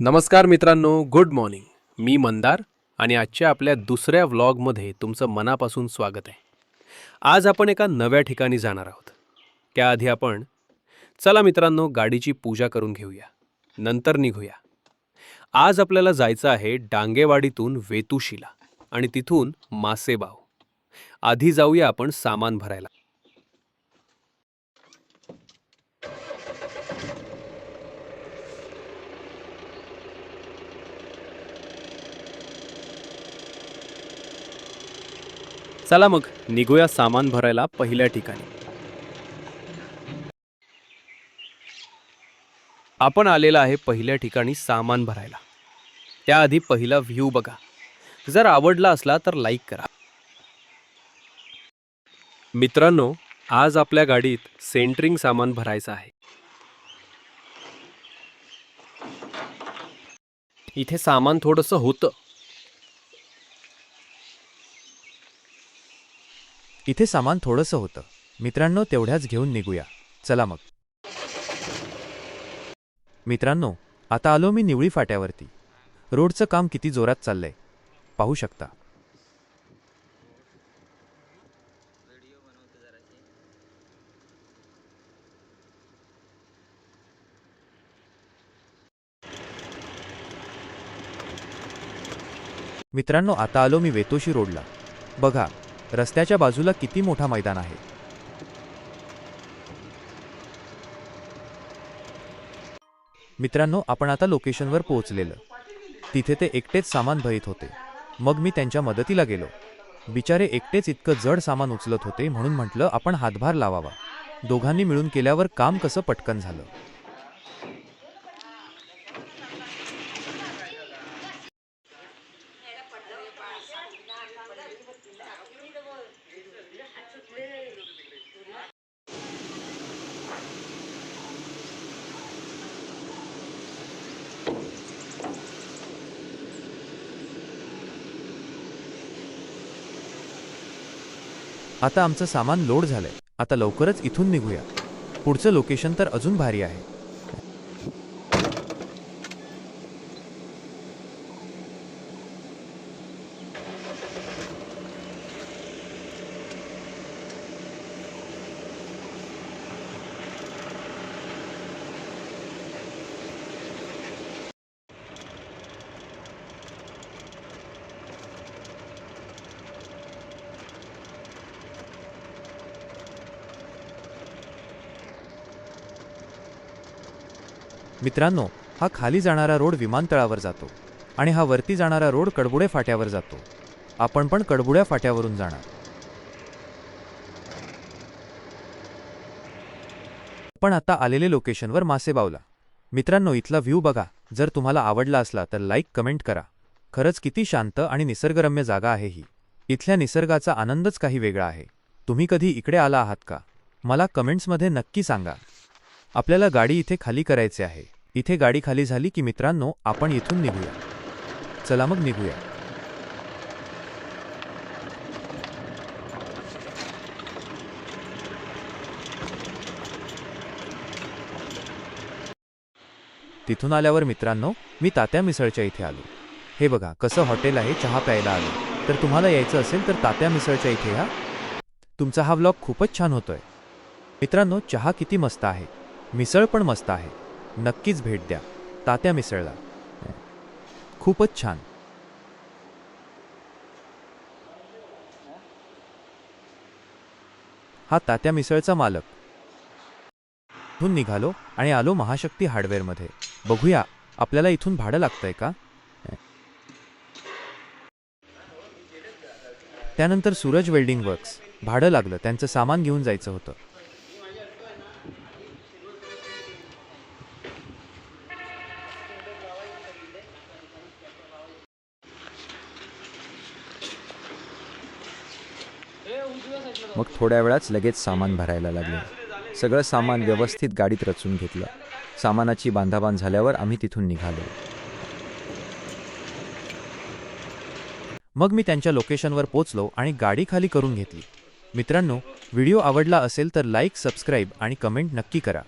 नमस्कार मित्रांनो good morning मी मंदार आणि आजच्या आपल्या दुसऱ्या व्लॉगमध्ये तुमचं मनापासून स्वागत आहे. आज आपण एका नव्या ठिकाणी जाणार आहोत. त्याआधी आपण चला मित्रांनो गाडीची पूजा करून घेऊया. नंतर निघूया. आज आपल्याला जायचं आहे डांगेवाडीतून वेतुशीला आणि तिथून मासेबाव. आधी जाऊया आपण सामान भरायला. चला मग निघूया सामान भरायला पहिल्या ठिकाणी. आपण आलेला आहे पहिल्या ठिकाणी सामान भरायला. त्याआधी पहिला व्ह्यू बघा. जर आवडला असला तर लाईक करा. मित्रांनो आज आपल्या गाडीत सेंटरिंग सामान भरायचं आहे. इथे सामान थोडंसं होतं. इथे सामान थोडंसं होतं. मित्रांनो तेवढ्याच घेऊन निघूया. चला मग. मित्रांनो आता आलो मी निवळी फाट्यावरती. रोडचं काम किती जोरात चाललंय. पाहू शकता. मित्रांनो आता आलो मी वेतोशी रोडला. बघा रस्त्याच्या बाजूला किती मोठा मैदान आहे? मित्रांनो आपण आता लोकेशनवर पोहोचलेलं. तिथे ते एकटेच सामान भरीत होते. मग मी त्यांच्या मदतीला गेलो. बिचारे एकटेच इतकं जड सामान उचलत होते म्हणून म्हटलं आपण हातभार लावावा. दोघांनी मिळून केल्यावर काम कसं पटकन झालं? आता आमचं सामान लोड झालंय. आता लवकरच इथून निघूया. पुढचं लोकेशन तर अजून भारी आहे. मित्रांनो हा खाली जाणारा रोड विमानतळावर जातो आणि हा वरती जाणारा रोड कडबुडे फाट्यावर जातो. आपण पण कडबुड्या फाट्यावरून जाणार. पण आता आलेले लोकेशनवर मासे बावला. मित्रांनो इथला व्ह्यू बघा. जर तुम्हाला आवडला असला तर लाईक कमेंट करा. खरंच किती शांत आणि निसर्गरम्य जागा आहे ही. इथल्या निसर्गाचा आनंदच काही वेगळा आहे. तुम्ही कधी इकडे आला आहात का? मला कमेंट्समध्ये नक्की सांगा. आपल्याला गाडी इथे खाली करायचे आहे. इथे गाडी खाली झाली की मित्रांनो आपण इथून निघूया. चला मग निघूया. तिथून आल्यावर मित्रांनो मी तात्या मिसळच्या इथे आलो. हे बघा कसं हॉटेल आहे चहा प्यायला आलो. तर तुम्हाला यायचं असेल तर तात्या मिसळच्या इथे या. तुमचा हा व्लॉग खूपच छान होतोय. मित्रांनो चहा किती मस्त आहे. मिसळ पण मस्त आहे. नक्कीच भेट द्या. तात्या मिसळला. खूपच छान. हा तात्या मिसळचा मालक. इथून निघालो आणि आलो महाशक्ती हार्डवेअरमध्ये. बघूया आपल्याला इथून भाडं लागतंय का? त्यानंतर सूरज वेल्डिंग वर्क्स. भाडं लागलं त्यांचं सामान घेऊन जायचं होतं. मग थोड्या वेळाच लगेच सामान भरायला लागले. सगळं सामान व्यवस्थित गाडीत रचून घेतलं. सामानाची बांधाबांध झाल्यावर आम्ही तिथून निघालो. मग मी त्यांच्या लोकेशनवर पोचलो आणि गाडी खाली करून घेतली. मित्रांनो व्हिडिओ आवडला असेल तर लाईक सबस्क्राईब आणि कमेंट नक्की करा.